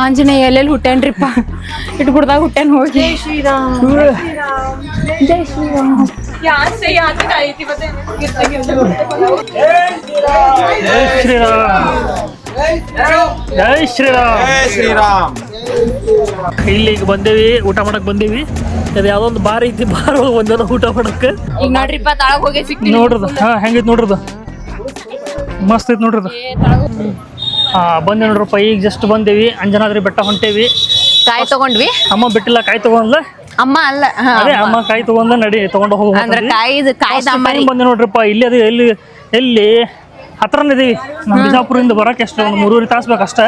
ಆಂಜನೇಯ ಎಲ್ಲೆಲ್ಲಿ ಹುಟ್ಟೇನ್ರಿಪ್ಪ ಇಟ್ಬಿಡ್ದಾಗ ಹುಟ್ಟೇನ್ ಹೋಗಿ. ಜೈ ಶ್ರೀರಾಮ್! ಜೈ ಶ್ರೀರಾಮ್! ಇಲ್ಲಿ ಈಗ ಬಂದೇವಿ ಊಟ ಮಾಡಕ್ ಬಂದೇವಿ. ಅದು ಯಾವ್ದೋ ಒಂದು ಬಾರ್ ಐತಿ ಬಾರ್ ಒಳಗೆ ಬಂದೇವ ಊಟ ಮಾಡಕ್ ಈಗ ನೋಡ್ರಿಪ್ಪ ತಳಗ್ ಹೋಗಿ ಸಿಕ್ ನೋಡ್ರದು ಹಾ ಹೆಂಗೈತಿ ನೋಡ್ರದು. ಮಸ್ತ್ ಐತಿ ನೋಡ್ರದು. ಬಂದೆ ನೋಡ್ರಪ್ಪ ಈಗ ಜಸ್ಟ್ ಬಂದೇವಿ ಅಂಜನಾದ್ರಿ ಬೆಟ್ಟ ಹೊಂಟೇವಿ. ಕಾಯಿ ತಗೊಂಡ್ವಿ. ಅಮ್ಮ ಬಿಟ್ಟಿಲ್ಲ ಕಾಯಿ ತಗೊಂಡ್ಲ? ಅಮ್ಮ ಅಲ್ಲ ಹಾ, ಅದೇ ಅಮ್ಮ. ಕಾಯಿ ತಗೊಂಡ ನಡಿ ತಗೊಂಡು ಹೋಗೋ ಅಂದ್ರ ಕಾಯಿದ್ ಕಾಯ್ದ ಅಮ್ಮರಿ. ಬಂದೆ ನೋಡ್ರಪ್ಪ ಇಲ್ಲಿ ಅದು ಎಲ್ಲಿ ಎಲ್ಲಿ? ಹತ್ರನೇ ಇದೀವಿ. ನಮ್ಮ ಬಿಜಾಪುರದಿಂದ ಬರಕ್ಕೆ ಎಷ್ಟು ಒಂದು ಮೂರುವರೆ ತಾಸು ಬೇಕಷ್ಟೇ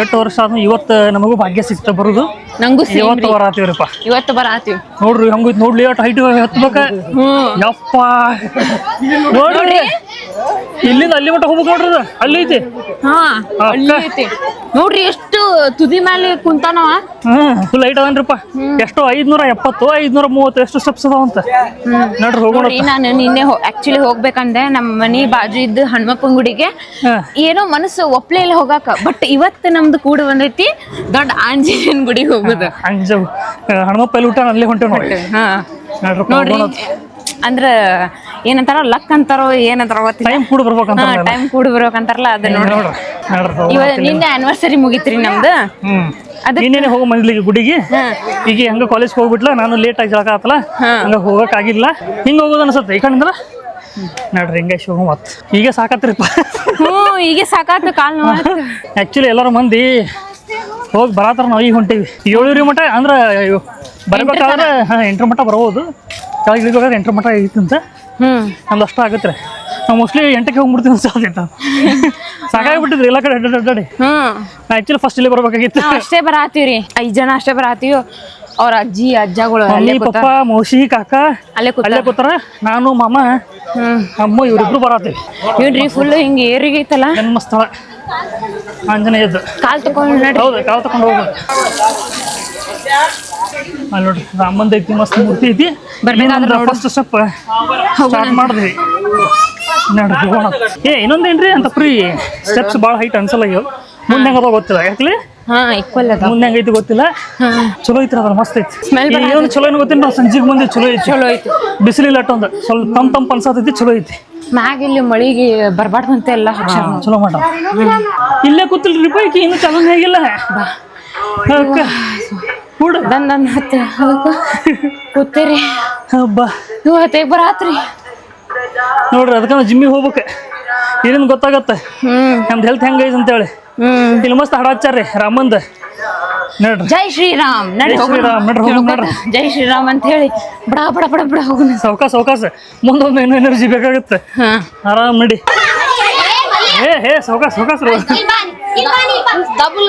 ಎಂಟು ವರ್ಷ ಆದ್ಮೇಲೆ ಇವತ್ತು ನಮಗೂ ಭಾಗ್ಯ ಸಿಕ್ತ ಬರುದು. ನಂಗೂ same ಇವತ್ತು ರೀ. ಇವತ್ತು ಬರಾತೀವಿ ನೋಡ್ರಿ ಹಂಗ ನೋಡ್ಲಿ ಹೈಟ್ ಹತ್ಬೇಕ. ಯಪ್ಪ. ನೋಡ್ರಿ. ಇಲ್ಲಿಂದ ಅಲ್ಲಿ ಮಟ್ಟ ಹೋಗ್ಬೇಕು ನೋಡ್ರಿ ಅದು. ಅಲ್ಲಿ ಐತಿ. ಹಾ ಅಲ್ಲಿ ಐತಿ. ನೋಡ್ರಿ ಎಷ್ಟು ತುದಿ ಮೇಲೆ ಕುಂತಾನವ. ಹ್ಮ್ ಫುಲ್ ಐಟ್ ಅದನ್ರಿಪ್ಪ. ಎಷ್ಟು ಐದ್ನೂರ ಎಪ್ಪತ್ತು ಐದ್ನೂರ ಮೂವತ್ತು ಎಷ್ಟು ಸ್ಟೆಪ್ಸ್ ಅದಾವಂತ ನೋಡ್ರಿ ಹೋಗೋಣ ನೋಡ್ರಿ ನಾನು ನಿನ್ನೆ ಆಕ್ಚುಲಿ ಹೋಗ್ಬೇಕಂದೆ. ನಮ್ಮ ಮನಿ ಬಾಜು ಇದ್ದ ಹನುಮಪ್ಪನ ಗುಡಿಗೆ ಹಾ. ಏನೋ ಮನಸ್ಸು ಒಪ್ಲೇ ಇಲ್ಲ ಹೋಗಾಕ. ಬಟ್ ಇವತ್ತು ನಮ್ದು ಕೂಡ ಬಂದೈತಿ. ದೊಡ್ಡ ಆಂಜನೇಯನ್ ಗುಡಿಗೆ ಹೋಗುದು. ಹಣ್ಮಪ್ಪ ಅಲ್ಲಿ ಊಟ ಅಲ್ಲೇ ಹೊಂಟೆ ನೋಡ್ರಿ ಹಾ. ನೋಡ್ರಿ ನೋಡ್ರಿ ಅಂದ್ರ ಏನಂತಾರ ಲಕ್ ಅಂತಾರೋ ಏನಂತಾರ ಗೊತ್ತಿಲ್ಲ. ಟೈಮ್ ಕೂಡ ಬರ್ಬೇಕಂತ ಟೈಮ್ ಕೂಡ ಬರ್ಬೇಕಂತಾರಲ್ಲ ಅದ ನೋಡ್ರಿ ಇವ ನಿನ್ನೆ ಆನಿವರ್ಸರಿ ಮುಗಿತ್ರಿ ನಮ್ದು. ಅದಕ್ಕೆ- ಇನ್ನೇನೆ ಹೋಗೋ ಮಂದಿಗೆ ಗುಡಿಗೆ. ಈಗ ಹಂಗ ಕಾಲೇಜ್ ಹೋಗ್ಬಿಟ್ಲ ನಾನು ಲೇಟ್ ಆಗಿ ಹೇಳಕಾತಲ್ಲ. ಹಂಗ ಹೋಗಕ್ ಆಗಿಲ್ಲ ಹಿಂಗ ಹೋಗೋದು ಅನ್ಸುತ್ತೆ ಈ ಕಡೆಯಿಂದ ನೋಡ್ರಿ ಹಿಂಗ ಮತ್. ಈಗ ಸಾಕತ್ರಿಪ್ಪ. ಹ್ಞೂ ಈಗ ಸಾಕಾತು ಕಾಲ್ ನೋವಾತು. ಆಕ್ಚುಲಿ ಎಲ್ಲರೂ ಮಂದಿ ಹೋಗಿ ಬರತ್ತಾರ ನಾವು ಈಗ ಹೊಂಟೀವಿ. ಏಳೂರಿ ಮಠ ಅಂದ್ರೆ ಬರಬೇಕಾದ್ರೆ ಹಾ ಎಂಟ್ರ ಮಠ ಬರ್ಬೋದು. ಕೆಳಗೆ ಇಳಿಬೇಕಾದ್ರೆ ಎಂಟ್ರ ಮಟ್ಟ ಐತಂತ. ಹ್ಮ್. ನಮ್ದು ಅಷ್ಟ ಆಗುತ್ತೆ ನಾವು ಮೋಸ್ಟ್ಲಿ ಎಂಟಕ್ಕೆ ಹೋಗ್ಬಿಡ್ತೀವಿ ಅನ್ಸತ್ತೆ ಸಾಕಾಗ್ಬಿಟ್ಟಿದ್ರಿ ಎಲ್ಲ ಕಡೆ ಅಡ್ಡಾಡಿ. ಹ್ಮ್. ಆಕ್ಚುಲಿ ಫಸ್ಟ್ ಇಲ್ಲೇ ಬರ್ಬೇಕಾಗಿತ್ತು. ಅಷ್ಟೇ ಬರಾತೀವ್ರಿ. ಐದ್ ಜನ ಅಷ್ಟೇ ಬರಾತೀವಿ. ಅವ್ರ ಅಜ್ಜಿ ಅಜ್ಜಗಳು ಅಲ್ಲಿ ಪಪ್ಪ ಮೌಸಿ ಕಾಕ ಅಲ್ಲೇ ಅಲ್ಲೇ ಕೂತಾರ. ನಾನು ಮಾಮ ಹ್ಮ್. ಅಮ್ಮ ಇವ್ರಿಬ್ರು ಬರತ್ತೀವಿ ಇವ್ರಿ ಫುಲ್ ಹಿಂಗ ಏರಿಗೈತಲ್ಲ ಜನ್ಮಸ್ಥಳ. ಆಂಜನೇಯದ್ದು. ಕಾಲ್ ತಗೊಂಡು ಹೌದು ಕಾಲು ತಗೊಂಡು ಹೋಗ್ಬೇಕು. ಅಲ್ಲಿ ನೋಡ್ರಿ ರಾಮಂದ ಐತಿ ಮಸ್ತ್ ಮೂರ್ತಿ ಐತಿ. ಬರ್ಬೇಕಾದ್ರೆ. ಫಸ್ಟ್ ಸ್ಟೆಪ್ ಸ್ಟಾರ್ಟ್ ಮಾಡಿದ್ವಿ. ನೋಡ್ರಿ ಹೋಗೋಣ. ಏ ಇನ್ನೊಂದೇನ್ರಿ ಅಂತ ಫ್ರೀ ಸ್ಟೆಪ್ಸ್ ಭಾಳ ಹೈಟ್ ಅನ್ಸಲ್ಲ ಇವು. ಮುಂದೆ ಅದ ಗೊತ್ತಿಲ್ಲ ಯಾಕಲಿ? ಮುಂದೆ ಹೆಂಗೈತಿ ಗೊತ್ತಿಲ್ಲ. ಚಲೋ ಐತ್ರಿ ಅದ್ರ ಮಸ್ತ್ ಐತಿ. ಏನೊಂದು ಚಲೋ ಏನು ಗೊತ್ತಿಲ್ಲ ನಾವು ಸಂಜೆಗೆ ಮುಂದೆ ಚಲೋ ಐತಿ. ಚಲೋ ಐತಿ. ಬಿಸಿಲಿಲ್ಲ ಅಟ್ಟೊಂದು ಸ್ವಲ್ಪ ತಂಪ್ ತಂಪ್ ಅನ್ಸತೈತಿ ಚಲೋ ಐತಿ. ಮ್ಯಾಗ ಇಲ್ಲಿ ಮಳಿಗೆ ಬರ್ಬಾರ್ದಂತ ಎಲ್ಲ ಚಲೋ ಮಾಡ ಇಲ್ಲೇ ಕೂತಿಲ್ರಿ ಪೈಕಿ ಇನ್ನು ಚಲನ್ ಹೇಗಿಲ್ಲ ಅಕ್ಕ ಕೂಡು ನನ್ನ ಹತ್ರ ಕೂತೀರಿ. ಹಬ್ಬ. ನೀವು ಹತ್ತೈಗೆ ಬರಾತ್ರಿ ನೋಡ್ರಿ ಅದಕ್ಕೆ ಜಿಮ್ಮಿ ಜಿಮ್ಮಿಗೆ ಹೋಗ್ಬೇಕು. ಇದರಿಂದ ಗೊತ್ತಾಗತ್ತೆ? ನಮ್ದು ಹೆಲ್ತ್ ಹೆಂಗೈತೆ ಅಂತೇಳಿ. ಇಲ್ಲಿ ಮಸ್ತ್ ಹಾಡು ಹಚ್ಚಾರ್ರಿ ರಾಮಂದ. ನೋಡ್ರಿ. ಜೈ ಶ್ರೀರಾಮ್. ನಡಿ ಶ್ರೀರಾಮ್ ನೋಡ್ರಿ ಹೋಗಿ ನೋಡ್ರಿ. ಜೈ ಶ್ರೀರಾಮ್ ಅಂತ ಹೇಳಿ ಬಡ ಬಡ ಬಡ ಬಡ ಹೋಗೋಣ. ಸಾವಕಾಶ ಸಾವಕಾಶ ಮುಂದೊಮ್ಮೆ ಇನ್ನೂ ಎನರ್ಜಿ ಬೇಕಾಗುತ್ತೆ. ಆರಾಮ್ ನಡಿ. ಹೇ ಹೇ ಸಾವಕಾಶ ಸಾವಕಾಶ ಡಬಲ್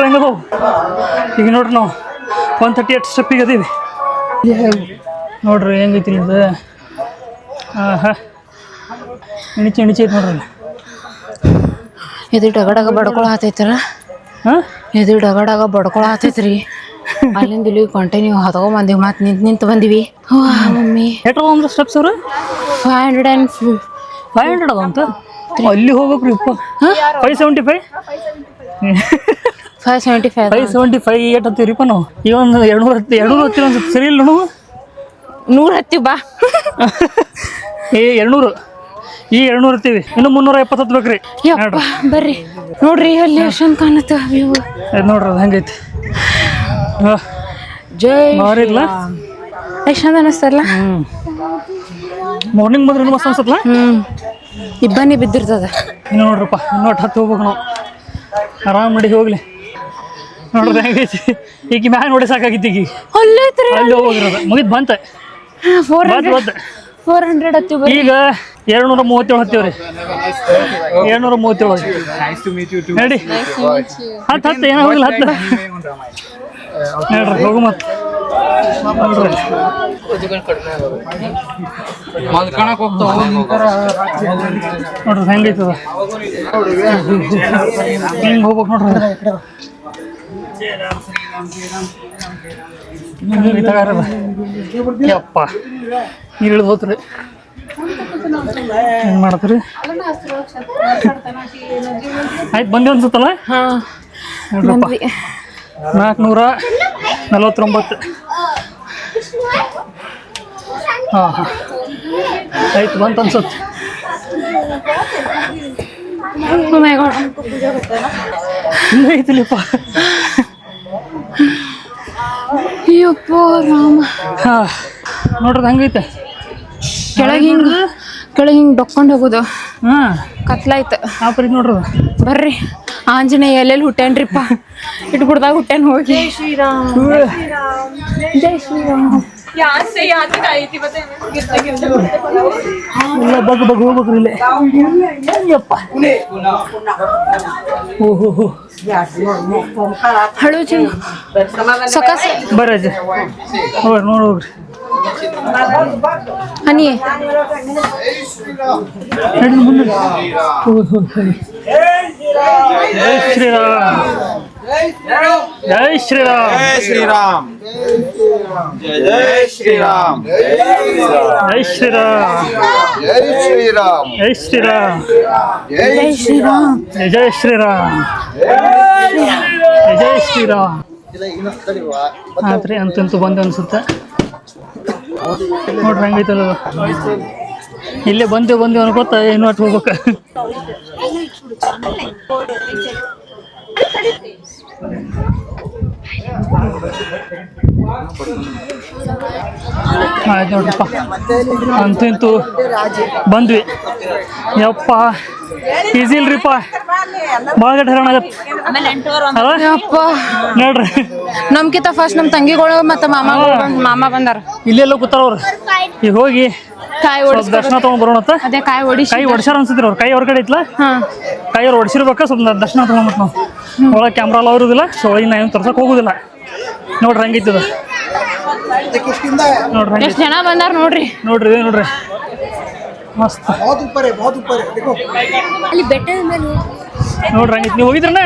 ಹುಡುಗರು ಹೆಂಗದವು ಈಗ ನೋಡ್ರಿ ನಾವು ಒನ್ ತರ್ಟಿ ಏಟ್ ಸ್ಟೆಪ್ಪಿಗೆ ಅದೀವಿ ನೋಡ್ರಿ ಹೆಂಗೈತಿ ಇದು. ಹಾಂ ಹಾಂ. ಇಣಿಚಿ ಇಣಿಚಿ ಐತೆ ನೋಡ್ರಿ ಇದು ಡಗಡಗ ಬಡ್ಕೊಳ ಹತ್ತೈತಲ್ಲ ಹಾಂ? ಇದು ಡಗಡಗ ಬಡ್ಕೊಳ ಹತ್ತೈತ್ರಿ ಅಲ್ಲಿಂದ ಇಲ್ಲಿ ಕಂಟಿನ್ಯೂ ಹತ್ಕೊಂಡ್ ಬಂದಿವಿ ಮತ್ತೆ ನಿಂತು ನಿಂತು ಬಂದಿವಿ. ಮಮ್ಮಿ. ಎಷ್ಟು ಒಂದು ಸ್ಟೆಪ್ಸ್ ಅವರು? Five hundred and five hundred ಅದಂತ ಅಲ್ಲಿ ಹೋಗ್ಬೇಕ್ರಿ ಇಪ್ಪ. Five seventy five five seventy five five seventy five eight ಹತ್ತೀರಿಪ್ಪ ನಾವು ಈಗ ಒಂದು ಎರಡು ನೂರು ಹತ್ತಿ ಎರಡು ನೂರು ಹತ್ತಿರ ಅನ್ಸುತ್ತೆ ಸರಿ ಇಲ್ಲ ನಾವು ನೂರ್ ಹತ್ತಿ ಬಾ. ಏ ಎರಡ್ನೂರು. ಈ ಎರಡ್ನೂರು ಹತ್ತೀವಿ. ಇನ್ನು ಮುನ್ನೂರ ಎಪ್ಪತ್ತು ಹತ್ಬೇಕ್ರಿ ಯಪ್ಪ ಬರ್ರಿ. ನೋಡ್ರಿ ಅಲ್ಲಿ ಎಷ್ಟೊಂದು ಕಾಣುತ್ತ ವ್ಯೂ. ಇದು ನೋಡ್ರಿ ಅದು ಹೆಂಗೈತಿ. ಜೈ ಅನಿಸ್ತಲ್ಲ ಮಾರ್ನಿಂಗ್ ಬಂದ್ರೆ ಇನ್ನೂ ಮಸ್ತ್ ಅನ್ಸತ್ತಲ್ಲ ಹ್ಮ್. ಇಬ್ಬನಿ ಬಿದ್ದಿರ್ತದ. ಇನ್ನು ನೋಡ್ರಪ್ಪ ಇನ್ನೂ ಹತ್ತು ಹೋಗ್ಬೇಕು ನಾವು. ಆರಾಮ್ ನಡಿ ಹೋಗ್ಲಿ. ನೋಡ್ರಿ ಹೆಂಗೈತಿ ಈಗ ಮ್ಯಾಗ ನೋಡಿ ಸಾಕಾಗಿತ್ತು ಈಗ ಅಲ್ಲೈತ್ರಿ ಅಲ್ಲಿ ಹೋಗಿರೋದು. ಮುಗಿದ್ ಬಂತ. ಫೋರ್ ಬಂತ ಹಂಡ್ರೆಡ್ ಫೋರ್ ಹಂಡ್ರೆಡ್ ಹತ್ತಿ ಬರ್ರಿ. ಈಗ ಏಳ್ನೂರ ಮೂವತ್ತೇಳು ಹತ್ತಿವ್ರಿ ಏಳ್ನೂರ ಮೂವತ್ತೇಳು ನಡಿ. ಹತ್ತು ಹತ್ತು ಏನೋ ಹೋಗಿಲ್ಲ ಹತ್ತು. ಹೇಳ್ರಿ ಹೋಗು ಮತ್ತೆ. ನೋಡ್ರಿ. ನೋಡ್ರಿ ಹೆಂಗೈತದ? ಹಿಂಗೆ ಹೋಗ್ಬೇಕು ನೋಡ್ರಿ. ಯಪ್ಪ ನೀರು ಇಳಿದು ಹೋತ್ರಿ. ಏನು ಮಾಡತ್ರಿ? ಆಯ್ತು ಬಂದೆ ಅನ್ಸುತ್ತಲ್ಲ? ಹಾ ನೋಡ್ರಪ್ಪ. ನಾಲ್ಕುನೂರ ನಲವತ್ತೊಂಬತ್ತು. ಹಾಂ ಹಾಂ. ಆಯ್ತು ಬಂತು ಅನ್ಸುತ್ತೆ. Oh ಅಯ್ಯಪ್ಪ ರಾಮ. ಹಾಂ ನೋಡ್ರಿ ಹಂಗೈತೆ. ಕೆಳಗೆ ಹಿಂಗ ಕೆಳಗೆ ಹಿಂಗೆ ಡೊಕ್ಕೊಂಡು ಹೋಗೋದು. ಹಾಂ. ಕತ್ಲಾಯ್ತು. ಆಪರಿ ನೋಡ್ರು. ಬರ್ರಿ. ಆಂಜನೇಯ ಎಲ್ಲೆಲ್ಲಿ ಹುಟ್ಟೇನ್ರಿಪ್ಪ? ಇಟ್ಬಿಡ್ದಾಗ ಹುಟ್ಟ್ಯಾನ್ ಹೋಗಿ. ಜೈ ಶ್ರೀರಾಮ್. ಎಲ್ಲ ಬಗ್ ಬಗ್ ಹೋಗ್ಬೇಕ್ರಿ ಇಲ್ಲೇ ಯಪ್ಪ ಓ ಹೋ ಹೋ ಹಳು ಚಿನ್ನ ಸೊಕಾಸ ಬರ್ರಿ ಅಜ್ಜಿ ಹೋಗ್ರಿ ನೋಡಿ ಹೋಗ್ರಿ ಹನಿ ನಡಿ ಮುಂದೆ ಹೋಗಿ ಹೋಗಿ ಜೈ ಶ್ರೀರಾಮ್ ಜೈ ಶ್ರೀರಾಮ್ ಜೈ ಶ್ರೀರಾಮ್ ಜೈ ಶ್ರೀರಾಮ್ ಜೈ ಶ್ರೀರಾಮ್ ಜೈ ಶ್ರೀರಾಮ್ ಜೈ ಶ್ರೀರಾಮ್ ಜೈ ಜೈ ಶ್ರೀರಾಮ್ ಜೈ ಶ್ರೀರಾಮ್ ಜೈ ಶ್ರೀರಾಮ್ ಆತ್ರಿ ಅಂತಂತೂ ಬಂದು ಅನ್ಸುತ್ತೆ ನೋಡ್ರಿ ಹಂಗೈತಲ್ಲ ಇಲ್ಲೇ ಬಂದೇವು ಬಂದೇವು ಅನ್ಕೋತ ಏನು ಅಟ್ ಹೋಗ್ಬೇಕು ಆಯ್ತು ನೋಡಪ್ಪ ಅಂತೂ ಬಂದ್ವಿ. ಯಪ್ಪ ಈಸಿ ಇಲ್ರಿಪ್ಪ. ಭಾಳ ಗಟ್ಟ ಹೈರಾಣ ಆಗತ್ತೆ. ಯಪ್ಪ. ನೋಡ್ರಿ. ನಮ್ಕಿಂತ ಫಸ್ಟ್ ನಮ್ ತಂಗಿಗಳು ಮತ್ತೆ ಮಾಮ ಮಾಮ ಬಂದಾರ. ಇಲ್ಲೆಲ್ಲ ಕೂತಾರ ಅವ್ರು ಈಗ ಹೋಗಿ ಕಾಯಿ ಸ್ವಲ್ಪ ದರ್ಶನ ತಗೊಂಡ್ ಬರೋಣತ್ತ ಅದೇ ಕಾಯಿ ಓಡಿಸಿ ಕೈ ಹೊಡ್ಸ್ಯಾರ ಅನ್ಸುತ್ತೆ ಅವ್ರು ಕೈ ಹೊರಗಡೆ ಐತ್ಲ ಹಾ. ಕೈ ಅವ್ರು ಹೊಡ್ಸಿರ್ಬೇಕ ಸ್ವಲ್ಪ ದರ್ಶನ ತಗೊಂಡ್ಬಿಟ್ಟು ನಾವು ಒಳಗೆ ಕ್ಯಾಮ್ರಾ ಎಲ್ಲ ಇರುದಿಲ್ಲ. ಸೊ ಒಳಗೆ ನಾ ಏನು ತರ್ಸಕ್ ಹೋಗುದಿಲ್ಲ. ನೋಡ್ರಿ ಹಂಗೈತದ ನೋಡ್ರಿ ಎಷ್ಟು ಎಷ್ಟ್ ಜನ ಬಂದಾರ ನೋಡ್ರಿ? ನೋಡ್ರಿ ಇದೇ ನೋಡ್ರಿ. ಮಸ್ತ್. ಅಲ್ಲಿ ಬೆಟ್ಟದ ಮೇಲೆ ನೋಡ್ರಿ ಹಂಗೈತಿ ನೀವು ಹೋಗಿದ್ರಣ್ಣ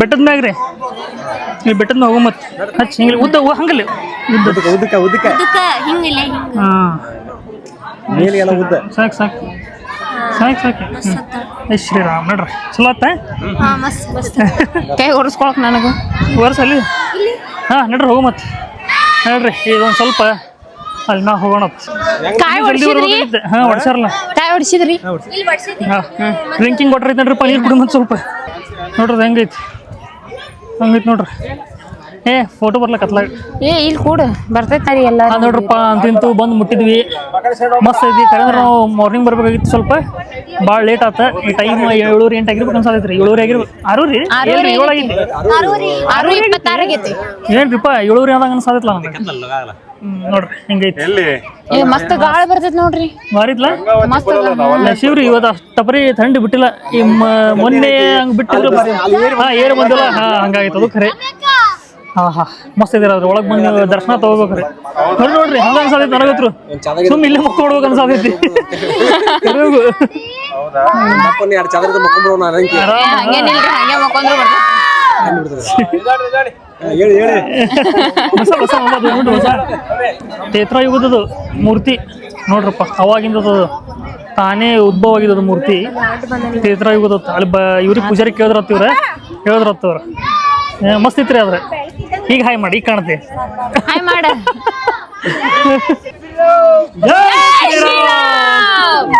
ಬೆಟ್ಟದ ಮ್ಯಾಗ ರೀ ನೀವು ಬೆಟ್ಟದ ಹೋಗೋ ಹೋಗು ಮತ್ತೆ. ಹಚ್ಚಿ ಹಿಂಗೆ ಉದ್ದ ಹೂ ಉದ್ದಕ ಉದ್ದ. ಹಾಂ. ಮೇಲಿಗೆಲ್ಲ ಉದ್ದ. ಸಾಕು ಸಾಕು. ಸಾಕು ಸಾಕು. ಹ್ಞೂ ಶ್ರೀರಾಮ್ ನೋಡ್ರಿ. ಚಲೋ ಆತ? ಕೈ ಒರೆಸ್ಕೊಳಕ್ ನನಗೆ. ವರ್ಷ ಇಲ್ಲಿ? ಹಾಂ ನಡ್ರಿ ಹೋಗು ಮತ್ತೆ. ನೋಡ್ರಿ ಇದೊಂದು ಸ್ವಲ್ಪ ಅಲ್ಲಿ ನಾ ಹೋಗೋಣ ಹಾಂ ಹೊಡ್ಸಾರಲ್ಲ ಕಾಯಿ ಹೊಡ್ಸಿದ್ರಿ. ಡ್ರಿಂಕಿಂಗ್ ವಾಟರ್ ಐತೆ ನೋಡ್ರಿ ನೀರು ಕುಡಿ ಮತ್ತೆ ಸ್ವಲ್ಪ. ನೋಡ್ರಿ ಹೆಂಗೈತಿ ಹಂಗೈತಿ ನೋಡ್ರಿ. ಏ ಫೋಟೋ ಬರ್ಲಕತ್ಲ ಏ ಇಲ್ಲಿ ಕೂಡ. ಬರ್ತೈತಾರಿ ಎಲ್ಲ ನೋಡ್ರಪ್ಪ ಅಂತಿಂತು ಬಂದು ಮುಟ್ಟಿದ್ವಿ. ಮಸ್ತ್ ಐತಿ. ಕರೆಂದ್ರೆ ನಾವು ಮಾರ್ನಿಂಗ್ ಬರ್ಬೇಕಾಗಿತ್ತು ಸ್ವಲ್ಪ. ಭಾಳ ಲೇಟ್ ಆತ. ಈ ಟೈಮ್ ಏಳೂರು ಎಂಟು ಆಗಿರ್ಬೇಕು ಅನ್ಸಾತೈತ್ರಿ ಏಳೂರು ಆಗಿರ್ಬೇಕು. ಆರು ರೀ ಏಳು ಏನ್ರಿಪ್ಪ ಏಳೂರು ಅದಾಗ ಅನ್ಸಾತೈತ್ಲ ನನಗೆ ನೋಡ್ರಿ ಹಿಂಗೈತಿ. ಏ ಮಸ್ತ್ ಗಾಳಿ ಬರ್ತೈತಿ ನೋಡ್ರಿ. ಮಾರಿದ್ಲ? ಮಸ್ತ್ ಇಲ್ಲ ಶಿವ್ರಿ ಇವತ್ತು ಅಷ್ಟಪರಿ ಟಪರಿ ಥಂಡಿ ಬಿಟ್ಟಿಲ್ಲ. ಈ ಮ- ಮೊನ್ನೆ ಹಂಗ್ ಬಿಟ್ಟಿದ್ರು ಹಾ ಏರ್ ಬಂದಿಲ್ಲ. ಹಾ ಹಂಗಾಗಿತ್ತು ಅದು ಖರೆ. ಹಾ ಹಾ ಮಸ್ತ್ ಇದ್ದೀರ ಅದ್ರ ಒಳಗ್ ಬಂದು ನೀವು ದರ್ಶನ ತಗೋಬೇಕ್ರಿ ನೋಡ್ರಿ ನೋಡ್ರಿ ಹಂಗ ಅನ್ಸಾತೈತಿ ನನಗತ್ರು ಸುಮ್ ಇಲ್ಲೇ ಕರೆಗೂ. ಎರಡು ಚಾದ್ರದ ಮಕ್ಕೊಂಡ್ಬಿಡೋಣ ಅದಂಗೆ ಏ, ಹಂಗೇನಿಲ್ರಿ ಹಂಗೆ ಬರ್ತೈತಿ ಹೊಸ ಹೊಸ ನೋಡ್ರಿ ಹೊಸ. ಕ್ಷೇತ್ರ ಯುಗದದು ಮೂರ್ತಿ. ನೋಡ್ರಪ್ಪ ಅವಾಗಿಂದದು ತಾನೇ ಉದ್ಭವ ಆಗಿದ್ದದು ಮೂರ್ತಿ. ತೇತ್ರ ಯುಗದ ಅಲ್ಲಿ ಬ ಇವ್ರಿಗೆ ಪೂಜಾರಿ ಕೇಳಿದ್ರತ್ತಿವ್ರೆ ಕೇಳಿದ್ರತ್ತವ್ರ ಮಸ್ತ್ ಇತ್ರಿ ಅದ್ರ ಈಗ ಹಾಯ್ ಮಾಡಿ ಈಗ ಹಾಯ್ ಮಾಡ. ಶ್ರೀರಾಮ್!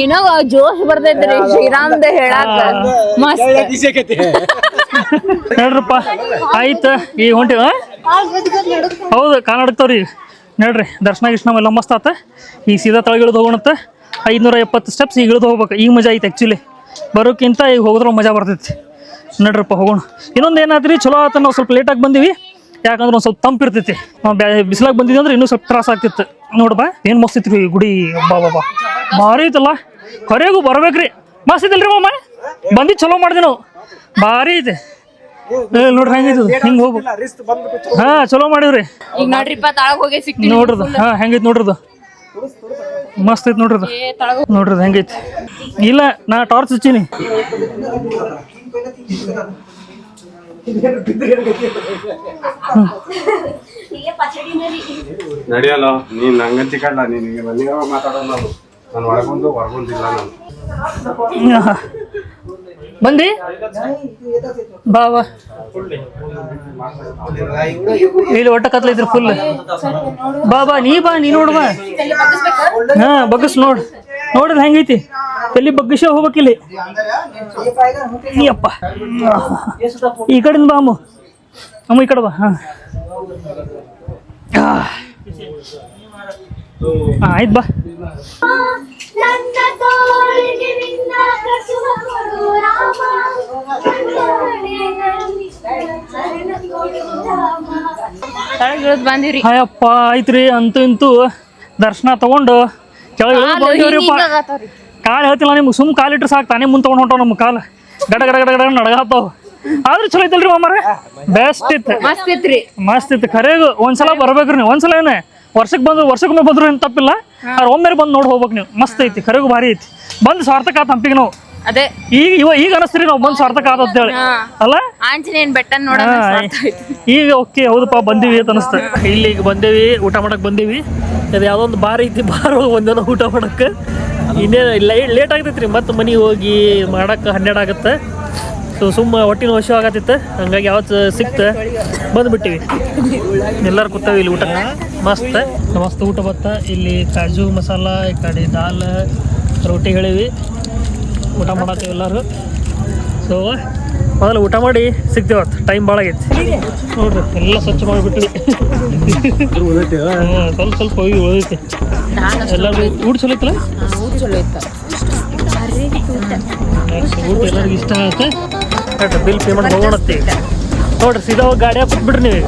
ಏನೋ ಜೋಶ್ ಬರ್ತೈತ್ರಿ ಶ್ರೀರಾಮ್ದ ಹೇಳಾಕ. ಮಸ್ತ್. ನೋಡ್ರಪ್ಪ ಆಯ್ತು ಈಗ ಹೊಂಟಿವ ಹೌದು ಕಾನಾಡ್ತವ್ರಿ ನೋಡ್ರಿ, ದರ್ಶನ ಗಿರ್ಶನ ಎಲ್ಲ ಮಸ್ತ್ ಆತ. ಈಗ ಸೀದಾ ತಳಗಿಳಿದು ಹೋಗೋಣತ್ತ ಐದುನೂರ ಎಪ್ಪತ್ತು ಸ್ಟೆಪ್ಸ್ ಈಗ ಇಳಿದು ಹೋಗ್ಬೇಕು. ಈಗ ಮಜಾ ಐತೆ ಆ್ಯಕ್ಚುಲಿ ಬರೋಕ್ಕಿಂತ ಈಗ ಹೋಗಿದ್ರೆ ಮಜಾ ಬರ್ತೈತಿ. ನಡ್ರಪ್ಪ, ಹೋಗೋಣ. ಇನ್ನೊಂದು ಏನಾದ್ರಿ? ಚಲೋ ಆತ ನಾವು ಸ್ವಲ್ಪ ಲೇಟಾಗಿ ಬಂದೀವಿ. ಯಾಕಂದ್ರೆ ಒಂದು ಸ್ವಲ್ಪ ತಂಪು ಇರ್ತೈತಿ. ನಾವು ಬಿಸಿಲಾಗಿ ಬಂದಿದ್ವಿ ಅಂದ್ರೆ ಇನ್ನೂ ಸ್ವಲ್ಪ ತ್ರಾಸ ಆಗ್ತಿತ್ತು. ನೋಡಪ್ಪ ಏನು ಮಸ್ತ್ ಈ ಗುಡಿ. ಬಾ ಬಾ ಬಾ. ಭಾರಿ ಐತಲ್ಲ. ಕರೆಗೂ ಬರ್ಬೇಕ್ರಿ. ಮಸ್ತ್ ಐತಲ್ರಿ ಮಾಮ. ಬಂದು ಚಲೋ ಮಾಡಿದೆ ನಾವು. ಭಾರಿ ಐತೆ. ಏ ನೋಡ್ರಿ ಹೆಂಗೈತದ ಹಿಂಗ್ ಹೋಗ್ಬೇಕು ಹಾ ಚಲೋ ಮಾಡಿವ್ರಿ. ಈಗ ನೋಡ್ರಿಪ್ಪ ತಳಗ್ ಹೋಗಿ ಸಿಕ್ತಿ ನೋಡ್ರದು ಹಾ ಹೆಂಗೈತಿ ನೋಡ್ರದು. ಮಸ್ತ್ ಐತಿ ನೋಡ್ರದು. ನೋಡ್ರದು ಹೆಂಗೈತಿ ಇಲ್ಲ ನಾ ಟಾರ್ಚ್ ಹಚ್ಚೀನಿ. ನಡಿಯಲ್ಲ ನೀನ್ ನಂಗಂತಿ ಕಳ್ಳ ನೀನು ನಾನು. ನಾನು ಒಳಗೊಂದು ಹೊರಗೊಂದಿಲ್ಲ ನಾನು. ಆಹಾ. ಬಂದಿ ಬಾ ಬಾ ಇಲ್ಲಿ ಒಟ್ಟ ಕತ್ಲೈತ್ರಿ ಫುಲ್ ಬಾ ಬಾ ನೀ ಬಾ, ನೀ ನೋಡ್ ಬಾ. ಹಾ, ಬಗ್ಗಸ್ ನೋಡ್. ನೋಡ್ರಿ ಹೆಂಗೈತಿ? ಎಲ್ಲಿ ಬಗ್ಗಸ ಹೋಗ್ಬೇಕಿಲ್ಲಿ ಅಪ್ಪ. ಈ ಕಡೆ ಬಾ ಅಮ್ಮ. ಅಮ್ಮ, ಈ ಕಡೆ ಬಾ. ಹಾ. ಆಯ್ತು ಬಾ. ಬಂದಿವ್ರಿ ಅಯ್ಯಪ್ಪ ಐತ್ರಿ ಅಂತೂ ಇಂತೂ ದರ್ಶನ ತಗೊಂಡು ಕೆಳಗೆ ಬಂದೇವ್ರಿಪ್ಪ ಕಾಲು ಹೇಳ್ತಿಲ್ಲ ನಿಮ್ಗೆ ಸುಮ್ ಕಾಲಿಟ್ರೆ ಸಾಕು ತಾನೇ ಮುಂದೆ ತಗೊಂಡ್ ಹೊಂಟಾವ ನಮ್ಮ ಕಾಲ್. ಗಡ ಗಡ ಗಡ ಗಡ ನಡಗಾತಾವ. ಆದ್ರೆ ಚಲೋ ಐತಲ್ರಿ ಮಾಮಾರ ಬೆಸ್ಟ್ ಇತ್ತು. ಮಸ್ತ್ ಮಸ್ತ್ ಇತ್ತು. ಖರೇಗು ಒಂದ್ಸಲ ಬರ್ಬೇಕ್ರಿ ನೀವು. ಒಂದ್ಸಲ ಏನೇ? ವರ್ಷಕ್ಕೆ ಬಂದ್ರು ವರ್ಷಕ್ಕೊಮ್ಮೆ ಬಂದ್ರು ಏನು ತಪ್ಪಿಲ್ಲ. ಆದ್ರೆ ಒಮ್ಮೆ ಬಂದು ನೋಡಿ ಹೋಗ್ಬೇಕು ನೀವು. ಮಸ್ತ್ ಐತಿ. ಖರೇಗು ಭಾರಿ ಐತಿ. ಬಂದು ಸಾರ್ಥಕ ಆತ ಹಂಪಿಗೆ ನಾವು. ಅದೇ. ಈಗ ಇವ ಈಗ ಅನಸ್ತ್ರಿ ನಾವು ಬಂದು ಸಾರ್ಥಕ ಅಂತ ಹೇಳಿ. ಅಲ್ಲ? ಆಂಜನೇಯನ್ ಬೆಟ್ಟ ನೋಡೋಣ ಈಗ ಓಕೆ ಹೌದಪ್ಪ ಬಂದೀವಿ ಅಂತ ಅನಿಸ್ತು. ಇಲ್ಲಿ ಈಗ ಬಂದೇವಿ ಊಟ ಮಾಡಕ್ ಬಂದೇವಿ. ಅದು ಯಾವುದೋ ಒಂದು ಬಾರ್ ಐತಿ ಬಾರ್ ಬಂದೇವ ಊಟ ಮಾಡಕ್ಕೆ ಇನ್ನೇ ಲೇಟ್ ಆಗ್ತೈತ್ರಿ ಮತ್ತೆ ಮನೆಗೆ ಹೋಗಿ ಮಾಡಕ್ಕೆ ಹನ್ನೆರಡು ಆಗತ್ತೆ. ಸೊ ಸುಮ್ಮ ಹೊಟ್ಟಿನ ವಶ ಆಗತ್ತಿತ್ತು. ಹಂಗಾಗಿ ಯಾವತ್ತು ಸಿಕ್ತ ಬಂದ್ಬಿಟ್ಟಿವಿ. ಎಲ್ಲರೂ ಕೂತಾವೆ ಇಲ್ಲಿ ಊಟ ಮಸ್ತ್. ಮಸ್ತ್ ಊಟ ಬತ್ತ. ಇಲ್ಲಿ ಕಾಜು ಮಸಾಲ ಈ ಕಡೆ ದಾಲ್ ರೊಟ್ಟಿ ಹೇಳಿವಿ. ಊಟ ಮಾಡತ್ತೀವಿ ಎಲ್ಲರೂ. ಸೊ ಮೊದಲು ಊಟ ಮಾಡಿ ಸಿಗ್ತೇವೆ ಟೈಮ್ ಭಾಳ ಆಗೈತಿ. ನೋಡ್ರಿ ಎಲ್ಲ ಸ್ವಚ್ಛ ಮಾಡಿಬಿಟ್ವಿ ಹ್ಮ್, ಸ್ವಲ್ಪ ಸ್ವಲ್ಪ ಹೋಗಿ ಉಳಿದೈತಿ ಎಲ್ಲರಿಗೂ ಊಟ ಚಲೋ ಐತಲ್ಲ? ಊಟ ಎಲ್ಲರಿಗೂ ಇಷ್ಟ ಆಗುತ್ತೆ. ಬಿಲ್ ಪೇಮೆಂಟ್ ಹೋಗೋಣತ್ತಿ ನೋಡ್ರಿ ಸೀದಾ ಹೋಗಿ ಗಾಡಿ ಹಾಕ್ಬಿಟ್ಬಿಡ್ರಿ ನೀವು.